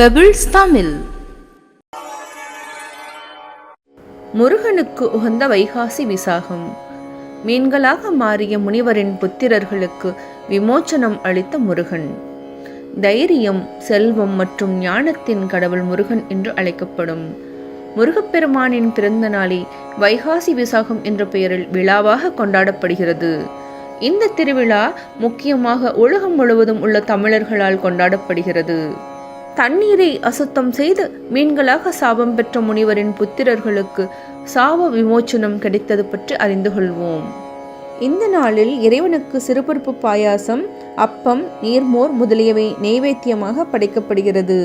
Pebbles Tamil முருகனுக்கு உகந்த வைகாசி விசாகம். மீன்களாக மாறிய முனிவரின் புத்திரர்களுக்கு விமோச்சனம் அளித்த முருகன். தைரியம் செல்வம் மற்றும் ஞானத்தின் கடவுள் முருகன் என்று அழைக்கப்படும். முருகப்பெருமானின் பிறந்த நாளை வைகாசி விசாகம் என்ற பெயரில் விழாவாக கொண்டாடப்படுகிறது. இந்த திருவிழா முக்கியமாக உலகம் முழுவதும் உள்ள தமிழர்களால் கொண்டாடப்படுகிறது. தண்ணீரை அசுத்தம் செய்து மீன்களாக சாபம் பெற்ற முனிவரின் புத்திரர்களுக்கு சாப விமோச்சனம் கிடைத்தது பற்றி அறிந்து கொள்வோம். இந்த நாளில் இறைவனுக்கு சிறுபருப்பு பாயாசம் அப்பம் நீர்மோர் முதலியவை நெய்வேத்தியமாக படைக்கப்படுகிறது.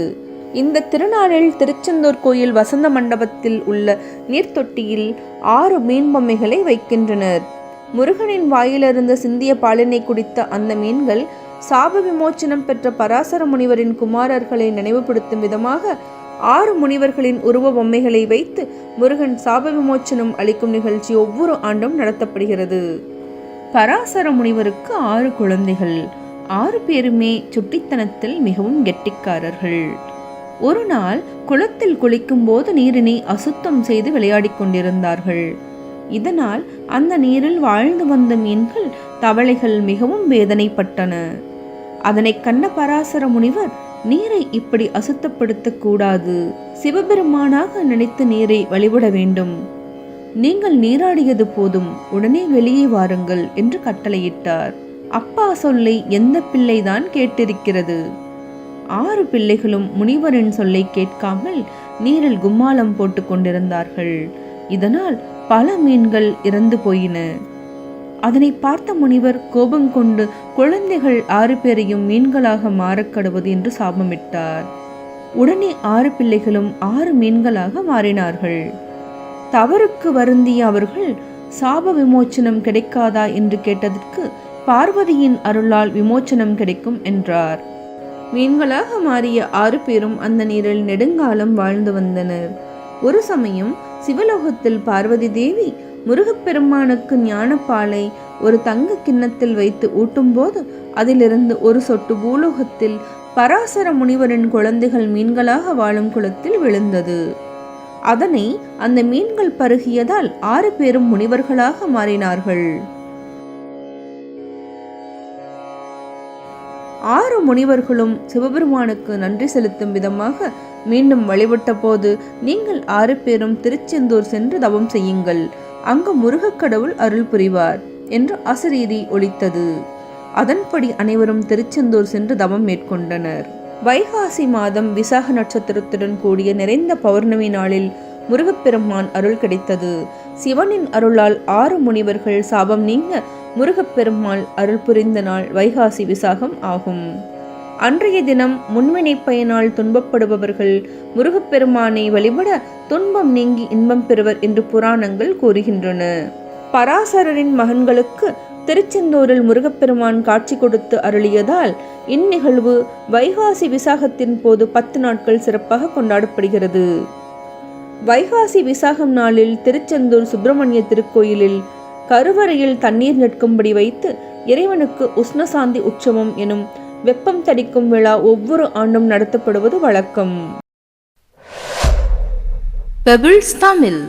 இந்த திருநாளில் திருச்செந்தூர் கோயில் வசந்த மண்டபத்தில் உள்ள நீர்த்தொட்டியில் ஆறு மீன் பொம்மைகளை வைக்கின்றனர். முருகனின் வாயிலிருந்து சிந்திய பாலினை குடித்த அந்த மீன்கள் சாப விமோச்சனம் பெற்ற பராசர முனிவரின் குமாரர்களை நினைவுபடுத்தும் விதமாக ஆறு முனிவர்களின் உருவ பொம்மைகளை வைத்து முருகன் சாப விமோச்சனம் அளிக்கும் நிகழ்ச்சி ஒவ்வொரு ஆண்டும் நடத்தப்படுகிறது. பராசர முனிவருக்கு ஆறு குழந்தைகள். ஆறு பேருமே சுட்டித்தனத்தில் மிகவும் கெட்டிக்காரர்கள். ஒரு நாள் குளத்தில் குளிக்கும் போது நீரினை அசுத்தம் செய்து விளையாடிக் கொண்டிருந்தார்கள். இதனால் அந்த நீரில் வாழ்ந்து வந்த மீன்கள் தவளைகள் மிகவும் வேதனைப்பட்டன. அதனை கண்ட பராசர முனிவர் நீரை இப்படி அசுத்தப்படுத்தக் கூடாது. சிவபெருமானாக நினைத்து நீரை வழிபட வேண்டும். நீங்கள் நீராடியது போதும் உடனே வெளியே வாருங்கள் என்று கட்டளையிட்டார். அப்பா சொல்லை எந்த பிள்ளைதான் கேட்டிருக்கிறது? ஆறு பிள்ளைகளும் முனிவரின் சொல்லை கேட்காமல் நீரில் கும்மாளம் போட்டுக் கொண்டிருந்தார்கள். இதனால் பல மீன்கள் இறந்து போயின. அதனை பார்த்த முனிவர் கோபம் கொண்டு குழந்தைகள் ஆறு பேரையும் மீன்களாக மாறக்கடுவது என்று சாபமிட்டார். உடனே ஆறு பிள்ளைகளும் ஆறு மீன்களாக மாறினார்கள். தவறுக்கு வருந்திய அவர்கள் சாப விமோச்சனம் கிடைக்காதா என்று கேட்டதற்கு பார்வதியின் அருளால் விமோச்சனம் கிடைக்கும் என்றார். மீன்களாக மாறிய ஆறு பேரும் அந்த நீரில் நெடுங்காலம் வாழ்ந்து வந்தனர். ஒரு சமயம் சிவலோகத்தில் பார்வதி தேவி முருகப்பெருமானுக்கு ஞானப்பாலை ஒரு தங்க கிண்ணத்தில் வைத்து ஊட்டும்போது அதிலிருந்து ஒரு சொட்டு பூலோகத்தில் பராசர முனிவரின் குழந்தைகள் மீன்களாக வாழும் குளத்தில் விழுந்தது. அதனை அந்த மீன்கள் பருகியதால் ஆறு பேரும் முனிவர்களாக மாறினார்கள். ஆறு முனிவர்களும் சிவபெருமானுக்கு நன்றி செலுத்தும் விதமாக மீண்டும் வழிபட்ட போது நீங்கள் ஆறு பேரும் திருச்செந்தூர் சென்று தவம் செய்யுங்கள். அங்கு முருகக்கடவுள் அருள் புரிவார் என்று அசரீதி ஒழித்தது அதன்படி அனைவரும் திருச்செந்தூர் சென்று தவம் மேற்கொண்டனர். வைகாசி மாதம் விசாக நட்சத்திரத்துடன் கூடிய நிறைந்த பௌர்ணமி நாளில் முருகப்பெருமான் அருள் கிடைத்தது. சிவனின் அருளால் ஆறு முனிவர்கள் சாபம் நீங்க முருகப்பெருமாள் அருள் புரிந்த நாள் வைகாசி விசாகம் ஆகும். அன்றைய தினம் முன்வினை பயனால் துன்பப்படுபவர்கள் முருகப்பெருமானை வழிபட துன்பம் நீங்கி இன்பம் பெறுவர் என்று புராணங்கள் கூறுகின்றன. பராசரரின் மகன்களுக்கு திருச்செந்தூரில் முருகப்பெருமான் காட்சி கொடுத்து அருளியதால் இந்நிகழ்வு வைகாசி விசாகத்தின் போது பத்து நாட்கள் சிறப்பாக கொண்டாடப்படுகிறது. வைகாசி விசாகம் நாளில் திருச்செந்தூர் சுப்பிரமணிய திருக்கோயிலில் கருவறையில் தண்ணீர் நிற்கும்படி வைத்து இறைவனுக்கு உஷ்ணசாந்தி உற்சவம் எனும் வெப்பம் தடிக்கும் விழா ஒவ்வொரு ஆண்டும் நடத்தப்படுவது வழக்கம். பெபிள்ஸ் தமிழ்